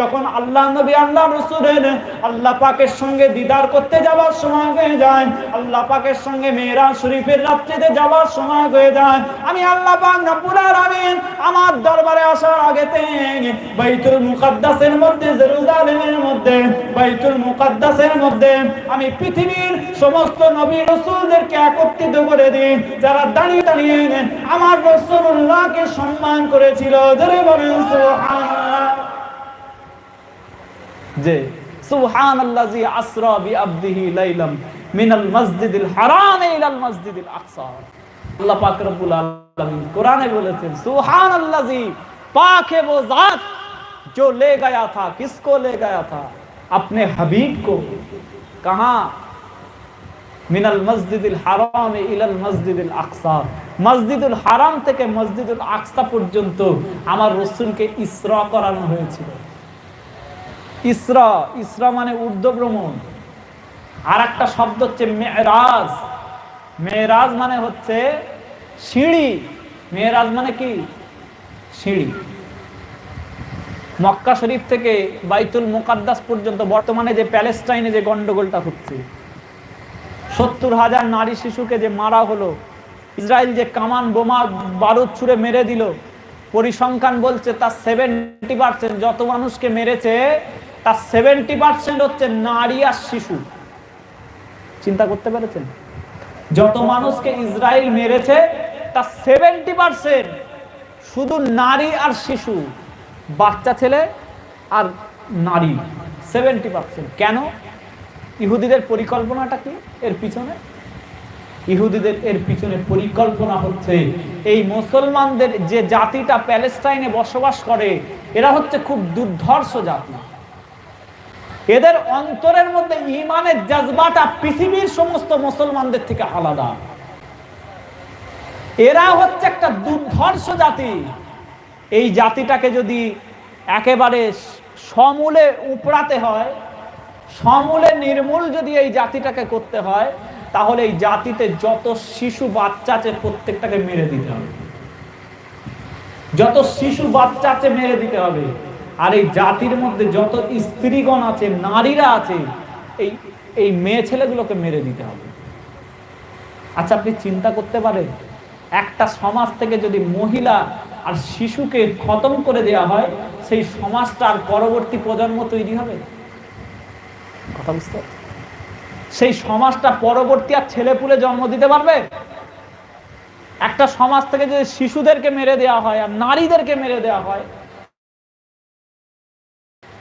যখন আল্লাহ নবী, আল্লাহ রসুলের আল্লাহ পাকের সঙ্গে দিদার করতে যাওয়ার সময় হয়ে যায়, আল্লাহ পাকের সঙ্গে মেয়েরা শরীফের রাত্রিতে যাওয়ার সময় হয়ে যায়, আমি আল্লাহ পাক রব্বুল আলামিন আমার দরবারে আসার আগেতে বাইতুল মুকাদ্দাসের মধ্যে, জেরুজালেমের মধ্যে, বাইতুল মুকাদ্দাসের মধ্যে আমি পৃথিবীর সমস্ত নবী রসুলদেরকে একত্রিত করে দিই যারা দাঁড়িয়ে দাঁড়িয়ে আমার রসুল্লাহকে সম্মান করেছিল যারা বলেন সুবহানাল্লাহ। যে সুবহানাল্লাযী আসরা বিআবদিহি লাইলাম মিনাল মসজিদিল হারাম ইলাল মসজিদিল আকসা আল্লাহ পাক রব্বুল আলামিন কোরআনে বলেছেন সুবহানাল্লাযী पाक है वो जात जो ले गया था किसको ले गया था अपने हबीब को कहा মিনাল মসজিদুল হারাম ইলাল মসজিদুল আকসা মসজিদুল হারাম থেকে মসজিদুল আকসা পর্যন্ত আমার রসুলকে ইসরা করানো হয়েছিল। ইসরা ইসরা মানে ঊর্ধ্ব ভ্রমণ। আর একটা শব্দ হচ্ছে মেয়েরাজ। মেয়েরাজ মানে হচ্ছে সিঁড়ি। মেয়েরাজ মানে কি? সিঁড়ি। মক্কা শরীফ থেকে বাইতুল মোকাদ্দাস পর্যন্ত বর্তমানে যে প্যালেস্টাইনে যে গন্ডগোলটা হচ্ছে, সত্তর হাজার নারী শিশুকে যে মারা হলো ইসরায়েল যে কামান বোমা বারুদ ছুড়ে মেরে দিল, পরিসংখ্যান বলছে তার সেভেন্টি পার্সেন্ট যত মানুষকে মেরেছে, তার সেভেন্টি পার্সেন্ট হচ্ছে নারী আর শিশু। চিন্তা করতে পেরেছেন? যত মানুষকে ইসরায়েল মেরেছে, তার সেভেন্টি পার্সেন্ট শুধু নারী আর শিশু, বাচ্চা ছেলে আর নারী। সেভেন্টি পার্সেন্ট কেন? ইহুদিদের পরিকল্পনাটা কি এর পিছনে? ইহুদিদের এর পিছনে পরিকল্পনা হচ্ছে। এই মুসলমানদের যে জাতিটা প্যালেস্টাইনে বসবাস করে, এরা হচ্ছে খুব দুর্ধর্ষ জাতি। এদের অন্তরের মধ্যে ইমানের জাজবাটা পৃথিবীর সমস্ত মুসলমানদের থেকে আলাদা। এরা হচ্ছে একটা দুর্ধর্ষ জাতি। এই জাতিটাকে যদি একেবারে সমূলে উপড়াতে হয়, সমূলে নির্মূল যদি এই জাতিটাকে করতে হয় তাহলে এই জাতিতে যত শিশু বাচ্চা আছে প্রত্যেকটাকে মেরে দিতে হবে। যত শিশু বাচ্চা আছে মেরে দিতে হবে। আর এই জাতির মধ্যে যত স্ত্রীগণ আছে, নারীরা আছে, এই এই মেয়ে ছেলেগুলোকে মেরে দিতে হবে। আচ্ছা আপনি চিন্তা করতে পারেন, একটা সমাজ থেকে যদি মহিলা আর শিশুকে খতম করে দেওয়া হয়, সেই সমাজটার পরবর্তী প্রজন্ম তৈরি হবে? কথা বুঝতে সেই সমাজটা পরবর্তী আর ছেলেপুলে জন্ম দিতে পারবে? একটা সমাজ থেকে যদি শিশুদেরকে মেরে দেওয়া হয় আর নারীদেরকে মেরে দেওয়া হয়,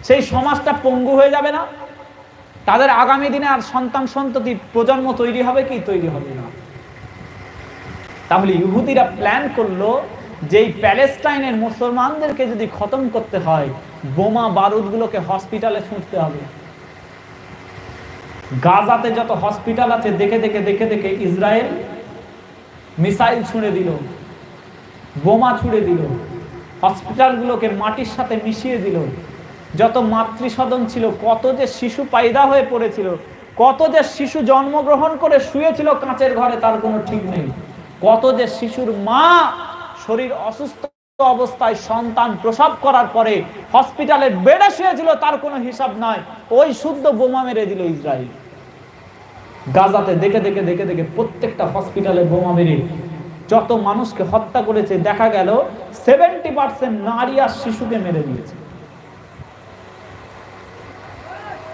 সেই সমাজটা পঙ্গু হয়ে যাবে না? তাদের আগামী দিনে আর সন্তান সন্ততি প্রজন্ম তৈরি হবে কি তৈরি হবে না? তাহলে ইহুদিরা প্ল্যান করল যে প্যালেস্টাইনের মুসলমানদেরকে যদি খতম করতে হয়, বোমা বারুদগুলোকে হসপিটালে ছুঁটতে হবে। গাজাতে যত হসপিটাল আছে, দেখে দেখে দেখে দেখে ইসরায়েল মিসাইল ছুঁড়ে দিল, বোমা ছুঁড়ে দিল, হসপিটালগুলোকে মাটির সাথে মিশিয়ে দিল। যত মাতৃসদন ছিল, কত যে শিশু পায়দা হয়ে পড়েছিল, কত যে শিশু জন্মগ্রহণ করে শুয়েছিল কাঁচের ঘরে, তার কোনো ঠিক নেই। কত যে শিশুর মা শরীর অসুস্থ অবস্থায় সন্তান প্রসব করার পরে হসপিটালের বেডে শুয়েছিল, তার কোনো হিসাব নাই। ওই শুদ্ধ বোমা মেরে দিল ইসরায়েল। গাজাতে দেখে দেখে দেখে দেখে প্রত্যেকটা হসপিটালে বোমা মেরে যত মানুষকে হত্যা করেছে, দেখা গেল সেভেন্টি পার্সেন্ট নারী আর শিশুকে মেরে দিয়েছে।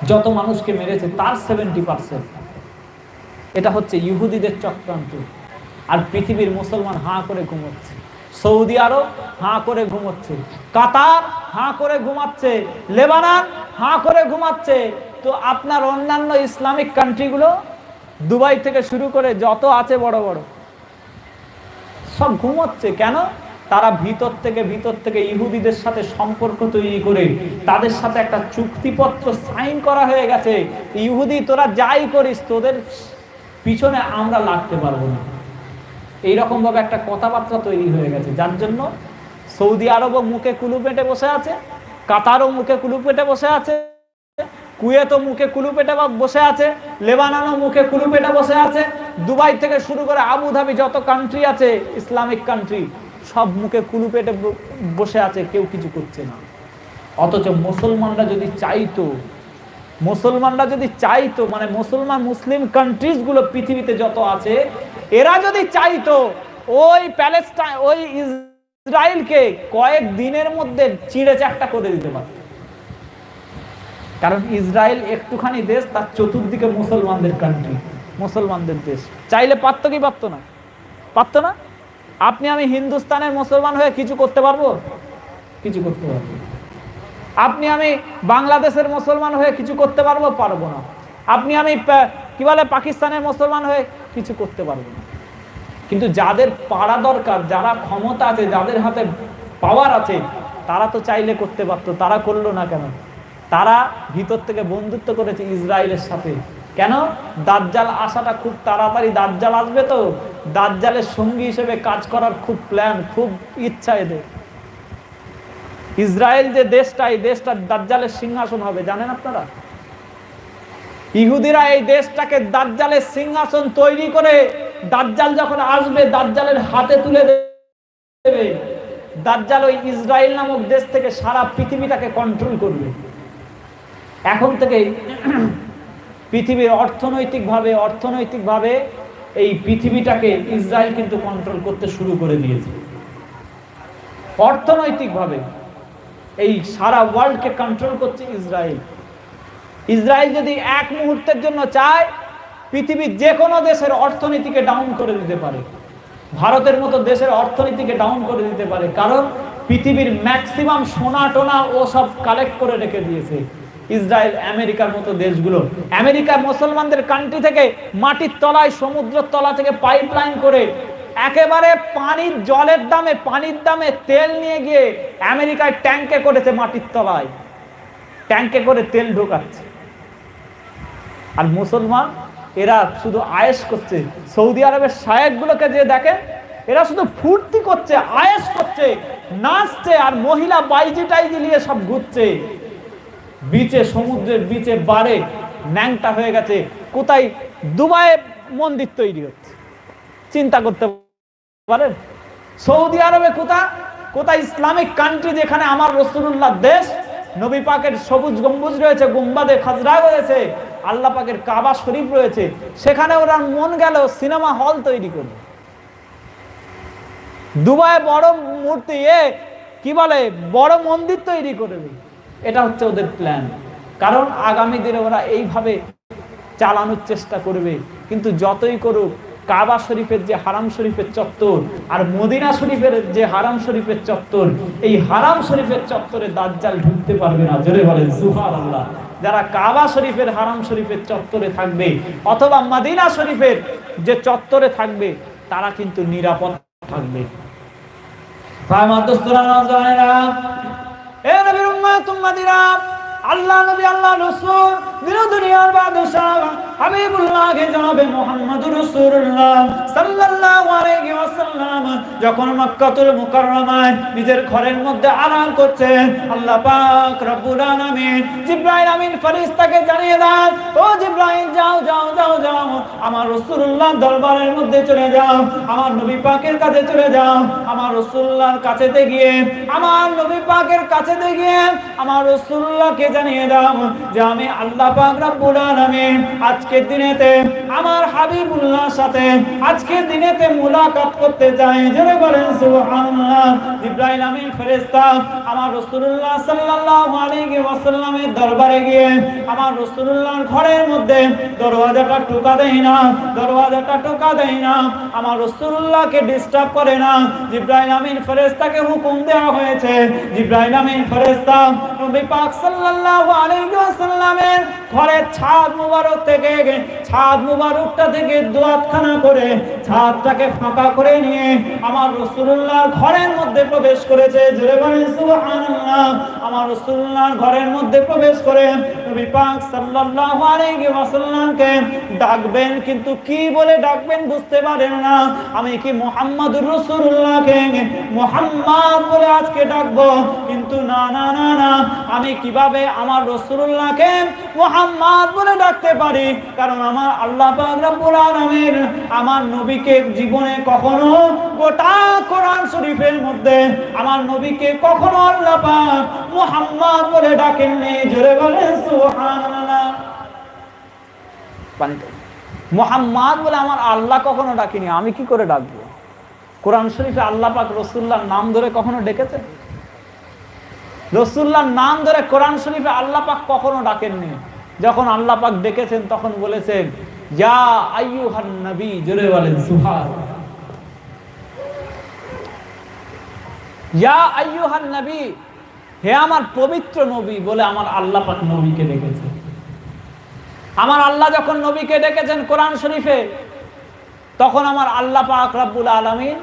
যত মানুষকে মেরেছে, তার সেভেন্টি পার্সেন্ট। এটা হচ্ছে ইহুদিদের চক্রান্ত। আর পৃথিবীর মুসলমান হাঁ করে ঘুমোচ্ছে। সৌদি আরব হাঁ করে ঘুমোচ্ছে, কাতার হাঁ করে ঘুমাচ্ছে, লেবানন হাঁ করে ঘুমাচ্ছে। তো আপনার অন্যান্য ইসলামিক কান্ট্রিগুলো দুবাই থেকে শুরু করে যত আছে বড় বড়, সব ঘুমোচ্ছে কেন? তারা ভিতর থেকে ভিতর থেকে ইহুদিদের সাথে সম্পর্ক তৈরি করে তাদের সাথে একটা চুক্তিপত্র সাইন করা হয়ে গেছে, ইহুদি তোরা যাই করিস, তোদের পিছনে আমরা লাগতে পারব না। এইরকম ভাবে একটা কথাবার্তা তৈরি হয়ে গেছে। যার জন্য সৌদি আরবও মুখে কুলু পেটে বসে আছে, কাতারও মুখে কুলু পেটে বসে আছে, কুয়েতও মুখে কুলুপেটে বা- বসে আছে, লেবাননও মুখে কুলুপেটে বসে আছে। দুবাই থেকে শুরু করে আবুধাবি যত কান্ট্রি আছে, ইসলামিক কান্ট্রি সব মুখে কুলুপেটে ব- বসে আছে, কেউ কিছু করছে না। অথচ মুসলমানরা যদি চাইতো মুসলমানরা যদি চাইতো মানে মুসলমান মুসলিম কান্ট্রিজগুলো পৃথিবীতে যত আছে, এরা যদি চাইতো, ওই প্যালেস্টাইন ওই ইসরায়েলকে কয়েক দিনের মধ্যে চিড়ে চারটা করে দিতে পারত। কারণ ইসরায়েল একটুখানি দেশ, তার চতুর্দিকে মুসলমানদের কান্ট্রি মুসলমানদের দেশ। চাইলে পারতো কি পারতো না? পারতো না? আপনি আমি হিন্দুস্তানের মুসলমান হয়ে কিছু করতে পারব? কিছু করতে পারব। আপনি আমি বাংলাদেশের মুসলমান হয়ে কিছু করতে পারব? পারব না। আপনি আমি কি বলে, পাকিস্তানের মুসলমান হয়ে কিছু করতে পারব না। কিন্তু যাদের পাড়া দরকার, যারা ক্ষমতা আছে, যাদের হাতে পাওয়ার আছে, তারা তো চাইলে করতে পারতো, তারা করল না কেন? তারা ভিতর থেকে বন্ধুত্ব করেছে ইসরায়েলের সাথে। কেন? দাজ্জাল আসাটা খুব তাড়াতাড়ি, দাজ্জাল আসবে তো? দাজ্জালের সঙ্গী হিসেবে কাজ করার খুব প্ল্যান খুব ইচ্ছা এদের। ইসরায়েল যে দেশটা, এই দেশটা দাজ্জালের সিংহাসন হবে, জানেন আপনারা? ইহুদিরা এই দেশটাকে দাজ্জালের সিংহাসন তৈরি করে দাজ্জাল যখন আসবে, দাজ্জালের হাতে তুলে দেবে। দাজ্জাল ওই ইসরায়েল নামক দেশ থেকে সারা পৃথিবীটাকে কন্ট্রোল করবে। এখন থেকেই পৃথিবীর অর্থনৈতিকভাবে অর্থনৈতিকভাবে এই পৃথিবীটাকে ইসরায়েল কিন্তু কন্ট্রোল করতে শুরু করে দিয়েছে। অর্থনৈতিকভাবে। এই সারা ওয়ার্ল্ডকে কন্ট্রোল করছে ইসরায়েল। ইসরায়েল যদি এক মুহূর্তের জন্য চায় পৃথিবীর যে কোনো দেশের অর্থনীতিকে ডাউন করে দিতে পারে। ভারতের মতো দেশের অর্থনীতিকে ডাউন করে দিতে পারে। কারণ পৃথিবীর ম্যাক্সিমাম সোনা টোনা ও সব কালেক্ট করে রেখে দিয়েছে ইসরায়েল, আমেরিকার মতো দেশগুলো। আমেরিকার মুসলমানদের কান্ট্রি থেকে মাটির তলায়, সমুদ্রের তলা থেকে পাইপলাইন করে একেবারে পানির জলের দামে, পানির দামে তেল নিয়ে গিয়ে আমেরিকায় ট্যাঙ্কে করেছে মাটির তলায়। ট্যাঙ্কে করে তেল ঢোকাচ্ছে। আর মুসলমান, এরা শুধু আয়েস করছে। সৌদি আরবের শায়েকগুলোকে যে দেখেন, এরা শুধু ফুর্তি করছে আয়েস করছে, নাচছে, আর মহিলা বাইজি টাইজি নিয়ে সব ঘুরছে। বিচে, সমুদ্রের বিচে, বারে ন্যাংটা হয়ে গেছে। কোথায়? দুবাইয়ে মন্দির তৈরি হচ্ছে। চিন্তা করতে পারেন? সৌদি আরবে কোথা কোথায় ইসলামিক কান্ট্রি যেখানে আমার রসুল্লাহ দেশ? নবী পাকের সবুজ গম্বুজ রয়েছে, গুম্বাদে খাজরা রয়েছে, আল্লাহ পাকের কাবা শরীফ রয়েছে, সেখানে ওরা মন গেল সিনেমা হল তৈরি করবে। দুবাই বড় মূর্তি, এ কি বলে, বড় মন্দির তৈরি করবে। এটা হচ্ছে ওদের প্ল্যান কারণ আগামী দিনে ওরা এইভাবে চালানোর চেষ্টা করবে। কিন্তু যতই করুক কাবা শরীফের যে হারাম শরীফের চত্বর আর মদিনা শরীফের যে হারাম শরীফের চত্বর, এই হারাম শরীফের চত্বরে দাজ্জাল ঢুকতে পারবে না। জোরে বলেন সুহার আল্লাহ যারা কাবা শরীফের হারাম শরীফের চত্বরে থাকবে অথবা মদিনা শরীফের যে চত্বরে থাকবে, তারা কিন্তু নিরাপদ থাকবে। এ নবীর উম্মত, উম্মতিরা! আল্লাহ নবী, আল্লাহ রাসূল দিন দুনিয়ার বাদশাহ হাবিবুল্লাহ কে জনাবে মুহাম্মদুর রাসূলুল্লাহ সাল্লাল্লাহু আলাইহি ওয়াসাল্লাম। যখন মক্কাতুল মুকাররমায় নিজের ঘরের মধ্যে আরাম করছেন আল্লাহ পাক রব্বুল আলামিন আমিন ফেরেশতাকে জানিয়ে দেন, ও জিবরাইল, যাও যাও যাও যাও, আমার রাসূলুল্লাহ দরবারের মধ্যে চলে যাও, আমার নবী পাকের কাছে চলে যাও, আমার রাসূলুল্লাহর কাছেতে গিয়ে, আমার নবী পাকের কাছেতে গিয়ে, আমার রাসূলুল্লাহকে জানিয়ে দাও যে আমি আল্লাহ পাক রব্বুল আলামিন আজকের দিনেতে আমার হাবিবুল্লাহর সাথে আজকের দিনেতে মুলাকাত করতে চাই। জোরে বলেন, সুবহানাল্লাহ। ইব্রাহিম আমিন ফেরেশতা, আমার রাসূলুল্লাহ সাল্লাল্লাহু আলাইহি ওয়াসাল্লামের দরবারে গিয়ে আমার রাসূলুল্লাহর ঘরের মধ্যে দরওয়াজাটা টোকা দেয় না, দরওয়াজাটা টোকা দেয় না, আমার রাসূলুল্লাহকে ডিস্টার্ব করে না। জিব্রাইল আমিন ফেরেশতাকে হুকুম দেওয়া হয়েছে। জিব্রাইল আমিন ফেরেশতা, নবী পাক সাল্লাল্লাহু আলাইহি ওয়াসাল্লামের ঘরের ছাদ মুবারক থেকে, ছাদ মুবারকটা থেকে দোয়াতখানা করে ছাদটাকে ফাঁকা করে নিয়ে আমার রসুল্লাহ ঘরের মধ্যে প্রবেশ করেছে। আমার রাসূলুল্লাহর ঘরের মধ্যে প্রবেশ করে নবী ডাকবেন, কিন্তু কি বলে ডাকবেন বুঝতে পারেন না। আমি কি বলে আজকে ডাকবো? কিন্তু না না না না। আমি কীভাবে আমার রসুল্লাহকে বলে ডাকতে পারি? কারণ আমার আল্লাহ পাক আমার নবীকে জীবনে কখনো গোটা কোরআন শরীফের মধ্যে আমার নবীকে কখনো আল্লাহ পাক মোহাম্মদ বলে ডাকেননি। জোরে বলেন, সুবহানাল্লাহ। পানিটা মোহাম্মদ বলে আমার আল্লাহ কখনো ডাকিনি, আমি কি করে ডাকবো? কোরআন শরীফে আল্লাহ পাক রসুল্লাহর নাম ধরে কখনো ডেকেছে রসুল্লাহর নাম ধরে কোরআন শরীফে আল্লাহ পাক কখনো ডাকেননি। যখন আল্লাহ পাক ডেকেছেন, তখন বলেছেন নবী, জোরে বলেন নবী, হে আমার পবিত্র নবী বলে আমার আল্লাহ পাক নবীকে ডেকেছে। আমার আল্লাহ যখন নবীকে ডেকেছেন কোরআন শরীফে, তখন আমার আল্লাহ পাক রাব্বুল আলামিন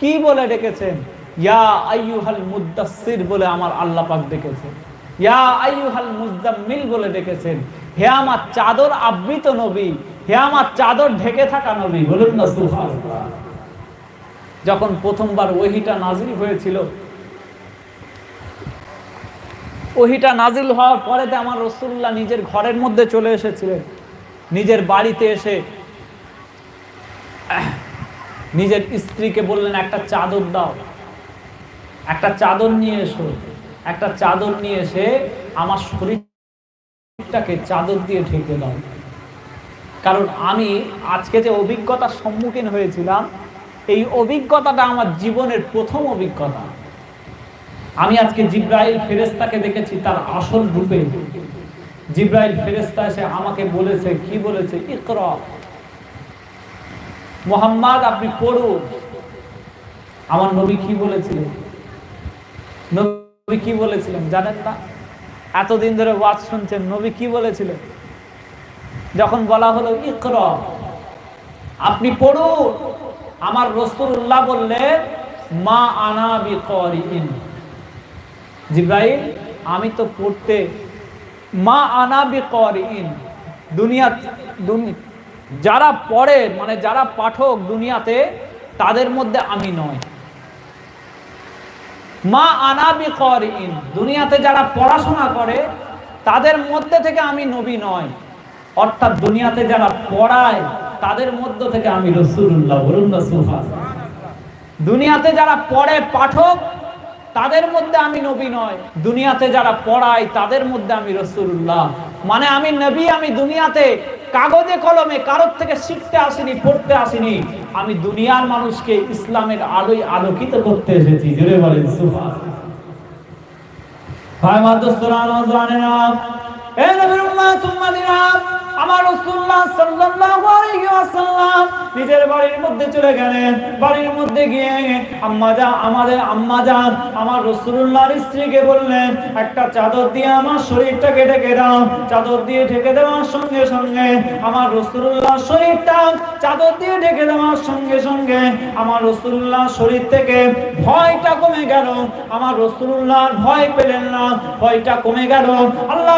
কি বলে ডেকেছেন? ইয়া আইয়ুহাল মুদাসসির বলে আমার আল্লাহ পাক ডেকেছেন। ইয়া আইয়ুহাল মুজাম্মিল বলে ডেকেছেন। হে আমার চাদর আবৃত নবী হে আমার চাদর ঢেকে থাকা নবী, বলুন না সুবহানাল্লাহ। যখন প্রথমবার ওহিটা নাজিল হয়েছিল, ওহিটা নাজিল হওয়ার পরেতে আমার রসুল্লাহ নিজের ঘরের মধ্যে চলে এসেছিলেন। নিজের বাড়িতে এসে নিজের স্ত্রীকে বললেন, একটা চাদর দাও। একটা চাদর নিয়ে এসো। একটা চাদর নিয়ে এসে আমার শরীরটাকে চাদর দিয়ে ঢেকে দাও। কারণ আমি আজকে যে অভিজ্ঞতার সম্মুখীন হয়েছিলাম, এই অভিজ্ঞতাটা আমার জীবনের প্রথম অভিজ্ঞতা। আমি আজকে জিব্রাইল ফেরেস্তাকে দেখেছি, তার আসল রূপে। জিব্রাইল ফেরেস্তা এসে আমাকে বলেছে, কি বলেছে? ইকরা। মোহাম্মদ, আপনি পড়ুন আমার নবী কি বলেছিলেন? নবী কি বলেছিলেন জানেন না? এতদিন ধরে ওয়াজ শুনছেন, নবী কি বলেছিলেন? যখন বলা হলো, ইকরা আপনি পড়ুন। আমার রসুল্লাহ বললেন, মা আনা বিকরিন জিব্রাইল, আমি তো পড়তে, মা আনা বিকরিন দুনিয়া যারা পড়ে মানে যারা পাঠক দুনিয়াতে, তাদের মধ্যে আমি নয় মা আনা বিকরিন দুনিয়াতে যারা পড়াশোনা করে, তাদের মধ্যে থেকে আমি নবী নয় অর্থাৎ দুনিয়াতে যারা পড়ায়, তাদের মধ্য থেকে আমি রসুল্লাহ বলুন। দুনিয়াতে যারা পড়ে পাঠক, তাদের মধ্যে আমি নবী নয়। দুনিয়াতে যারা পড়ায়, তাদের মধ্যে আমি রসুল্লাহ মানে আমি নবী, আমি দুনিয়াতে কাগজে কলমে কারোর থেকে শিখতে আসিনি, পড়তে আসিনি। আমি দুনিয়ার মানুষকে ইসলামের আলোয় আলোকিত করতে এসেছি। জুড়ে বলেন সুফা ভাই মাদ্রাসা আমার রসুল্লাহ ওয়াসাল্লাম নিজের বাড়ির মধ্যে চলে গেলেন। বাড়ির মধ্যে গিয়ে আম্মা যা, আমাদের আম্মা যান, আমার রাসূলুল্লাহর স্ত্রীকে বললেন, একটা চাদর দিয়ে আমার শরীরটাকে ঢেকে দাও। চাদর দিয়ে ঢেকে দেওয়ার সঙ্গে সঙ্গে আমার রাসূলুল্লাহর শরীরটা চাদর দিয়ে ঢেকে দেওয়ার সঙ্গে সঙ্গে আমার রাসূলুল্লাহর শরীর থেকে ভয়টা কমে গেল। আমার রাসূলুল্লাহর ভয় পেলেন না, ভয়টা কমে গেল। আল্লাহ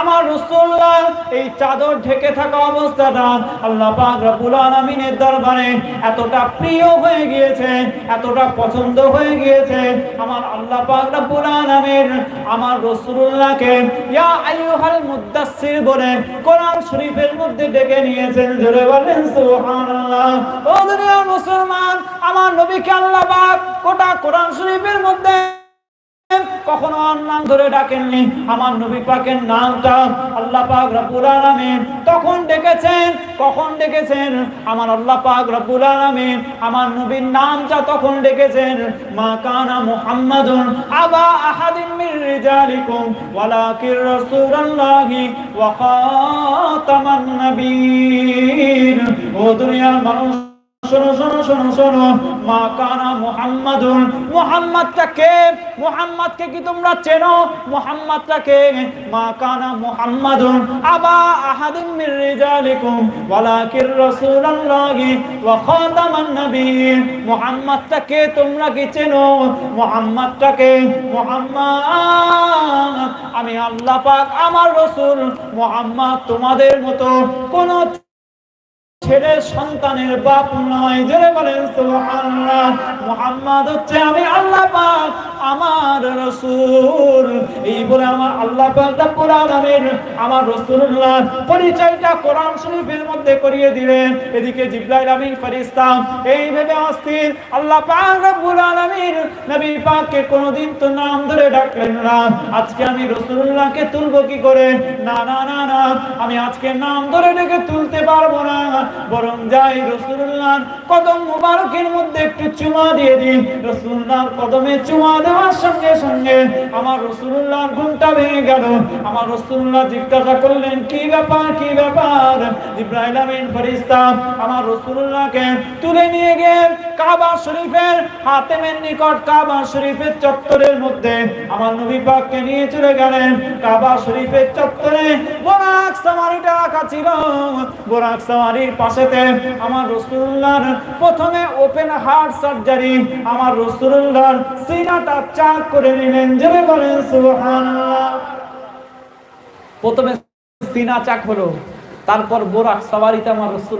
আমার রাসূলুল্লাহ এই চাদর ঢেকে থাকা অবস্থাটা আল্লাহ পাক রব্বুল আলামিনের দরবারে এতটা প্রিয় হয়ে গিয়েছে, এতটা পছন্দ হয়ে গিয়েছে, আমার আল্লাহ পাক রব্বুল আলামিন আমার রাসূলুল্লাহকে ইয়া আইয়ুহাল মুদাসসির বলে কোরআন শরীফের মধ্যে ডেকে নিয়েছেন, জোরে বলেন সুবহানাল্লাহ। ও দুনিয়ার মুসলমান, আমার নবীকে আল্লাহ পাক গোটা কোরআন শরীফের মধ্যে কখনো নাম ধরে ডাকেননি। আমার নবী পাকের নামটা আল্লাহ পাক রব্বুল আলামিন তখন ডেকেছেন, কখন ডেকেছেন? আমার আল্লাহ পাক রব্বুল আলামিন আমার নবীর নামটা তখন ডেকেছেন। মা কানা মুহাম্মাদুন আবা আহাদিন মির রিজালিকুম, ওয়ালাকির রাসূলুল্লাহি ওয়া খাতামান নবীন ও দুনিয়ার মানুষ শোনো শোনো শোনো শোনো। মা কানা মুহাম্মাদুন। মুহাম্মাদটা কে মুহাম্মাদকে কি তোমরা চেনো? মুহাম্মাদটা কে মা কানা মুহাম্মাদুন। আবা আহাদিন মির রিজালিকুম, ওয়ালাকির রাসূলুল্লাহি ওয়া খাতামান মুহাম্মাদটা কে তোমরা কি চেনো? মুহাম্মাদটা কে মুহাম্মদ, আমি আল্লাহ পাক আমার রাসূল মুহাম্মদ তোমাদের মতো কোন ছেলে সন্তানের বাপ নয়। জোরে বলেন, সুবহানাল্লাহ। মুহাম্মদ হচ্ছে আমি আল্লাহ পাক, আমার রাসূল। এই বলে আমার আল্লাহ পাক রব্বুল আলামিন আমার রাসূলুল্লাহ পরিচয়টা কোরআন শরীফের মধ্যে করিয়ে দিলেন। এদিকে জিবরাইল আমিন ফেরেশতা। এই ভেবে অস্থির, আল্লাহ পাক রব্বুল আলামিন নবী পাককে কোনোদিন তো নাম ধরে ডাকলেন না। আজকে আমি রাসূলুল্লাহকে তুলবো কি করে? না না না না। আমি আজকে নাম ধরে ডেকে তুলতে পারব না। বরং যাই রসুল্লাহ কদম মুবারকের মধ্যে একটু চুমা দিয়ে দিই রসুল্লাহর কদমে চুমা দেওয়ার সঙ্গে সঙ্গে আমার রসুল্লাহর ঘুমটা ভেঙে গেল। আমার রসুল্লাহ জিজ্ঞাসা করলেন, কি ব্যাপার কি ব্যাপার? ইব্রাহিম আমিন ফরিস্তা আমার রসুল্লাহকে তুলে নিয়ে গিয়ে কাবা শরীফের হাতেমের নিকট, কাবা শরীফের চত্বরের মধ্যে আমার নবী পাককে নিয়ে চলে গেলেন। কাবা শরীফের চত্বরে বোরাক সামারিটা রাখা ছিল। বোরাক সামারির পাশেতে আমার রসুল্লাহর প্রথমে ওপেন হার্ট সার্জারি আমার রসুল্লাহর সিনাটা চাক করে নিলেন। জেনে বলেন, সুবহানাল্লাহ। প্রথমে সিনা চাক হলো, তারপর বোরাক সবারিতে আমার রসুল